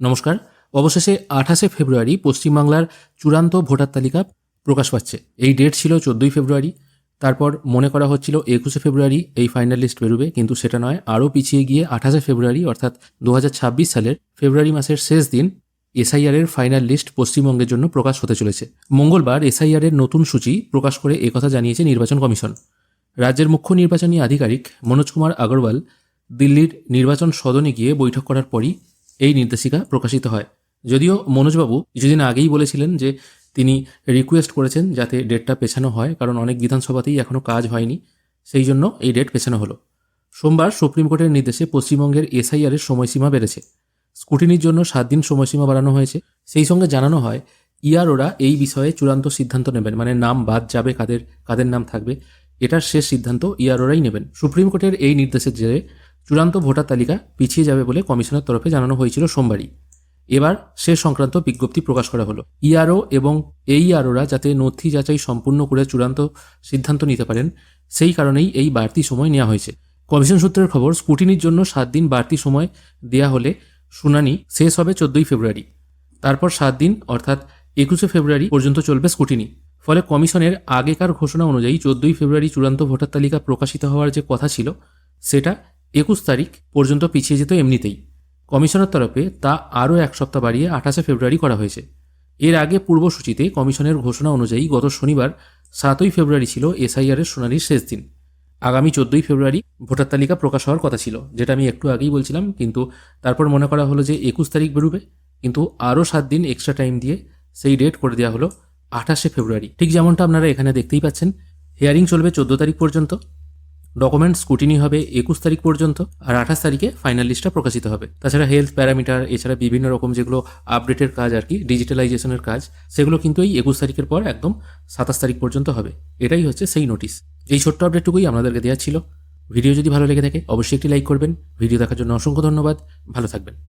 নমস্কার। অবশেষে আঠাশে ফেব্রুয়ারি পশ্চিমবাংলার চূড়ান্ত ভোটার তালিকা প্রকাশ পাচ্ছে। এই ডেট ছিল চোদ্দোই ফেব্রুয়ারি। তারপর মনে করা হচ্ছিল একুশে ফেব্রুয়ারি এই ফাইনাল লিস্ট বেরোবে, কিন্তু সেটা নয়, আরও পিছিয়ে গিয়ে আঠাশে ফেব্রুয়ারি অর্থাৎ দু হাজার ছাব্বিশ সালের ফেব্রুয়ারি মাসের শেষ দিন এসআইআর এর ফাইনাল লিস্ট পশ্চিমবঙ্গের জন্য প্রকাশ হতে চলেছে। মঙ্গলবার এসআইআর এর নতুন সূচি প্রকাশ করে একথা জানিয়েছে নির্বাচন কমিশন। রাজ্যের মুখ্য নির্বাচনী আধিকারিক মনোজ কুমার আগরওয়াল দিল্লির নির্বাচন সদনে গিয়ে বৈঠক করার পরই এই নির্দেশিকা প্রকাশিত হয়। যদিও মনোজবাবু কিছুদিন আগেই বলেছিলেন যে তিনি রিকোয়েস্ট করেছেন যাতে ডেটটা পেছানো হয়, কারণ অনেক বিধানসভাতেই এখনও কাজ হয়নি, সেই জন্য এই ডেট পেছানো হলো। সোমবার সুপ্রিম কোর্টের নির্দেশে পশ্চিমবঙ্গের এসআইআর এর সময়সীমা বেড়েছে। স্কুটিনির জন্য সাত দিন সময়সীমা বাড়ানো হয়েছে। সেই সঙ্গে জানানো হয় ইআরওরা এই বিষয়ে চূড়ান্ত সিদ্ধান্ত নেবেন মানে নাম বাদ যাবে কাদের কাদের নাম থাকবে, এটার শেষ সিদ্ধান্ত ইআরওরাই নেবেন। সুপ্রিম কোর্টের এই নির্দেশের জেরে চূড়ান্ত ভোটার তালিকা পিছিয়ে যাবে বলে কমিশনের তরফে জানানো হয়েছিল সোমবারই। এবার সে সংক্রান্ত বিজ্ঞপ্তি প্রকাশ করা হলো। ইআরও এবং এইআরওরা যাতে নথি যাচাই সম্পূর্ণ করে চূড়ান্ত সিদ্ধান্ত নিতে পারেন, সেই কারণেই এই বাড়তি সময় নেওয়া হয়েছে। কমিশন সূত্রের খবর, স্কুটিনির জন্য সাত দিন বাড়তি সময় দেয়া হলে শুনানি শেষ হবে চোদ্দই ফেব্রুয়ারি। তারপর সাত দিন, অর্থাৎ একুশে ফেব্রুয়ারি পর্যন্ত চলবে স্কুটিনি। ফলে কমিশনের আগেকার ঘোষণা অনুযায়ী চোদ্দই ফেব্রুয়ারি চূড়ান্ত ভোটার তালিকা প্রকাশিত হওয়ার যে কথা ছিল, সেটা একুশ তারিখ পর্যন্ত পিছিয়ে যেত এমনিতেই। কমিশনের তরফে তা আরও এক সপ্তাহ বাড়িয়ে আঠাশে ফেব্রুয়ারি করা হয়েছে। এর আগে পূর্বসূচিতে কমিশনের ঘোষণা অনুযায়ী গত শনিবার সাতই ফেব্রুয়ারি ছিল এসআইআরের শুনানির শেষ দিন। আগামী চোদ্দই ফেব্রুয়ারি ভোটার তালিকা প্রকাশ হওয়ার কথা ছিল, যেটা আমি একটু আগেই বলছিলাম, কিন্তু তারপর মনে করা হলো যে একুশ তারিখ বেরোবে, কিন্তু আরও সাত দিন এক্সট্রা টাইম দিয়ে সেই ডেট করে দেওয়া হলো আঠাশে ফেব্রুয়ারি। ঠিক যেমনটা আপনারা এখানে দেখতেই পাচ্ছেন হিয়ারিং চলবে চোদ্দ তারিখ পর্যন্ত। ডকুমেন্ট স্কুটিনি হবে একুশ তারিখ পর্যন্ত আর আঠাশ তারিখে ফাইনাল লিস্টটা প্রকাশিত হবে। তাছাড়া হেলথ প্যারামিটার এছাড়া বিভিন্ন রকম যেগুলো আপডেটের কাজ আর কি ডিজিটালাইজেশনের কাজ, সেগুলো কিন্তু এই একুশ তারিখের পর একদম সাতাশ তারিখ পর্যন্ত হবে। এটাই হচ্ছে সেই নোটিশ এই ছোট্ট আপডেটটুকুই আপনাদেরকে দেওয়া ছিল। ভিডিও যদি ভালো লেগে থাকে, অবশ্যই একটি লাইক করবেন। ভিডিও দেখার জন্য অসংখ্য ধন্যবাদ। ভালো থাকবেন।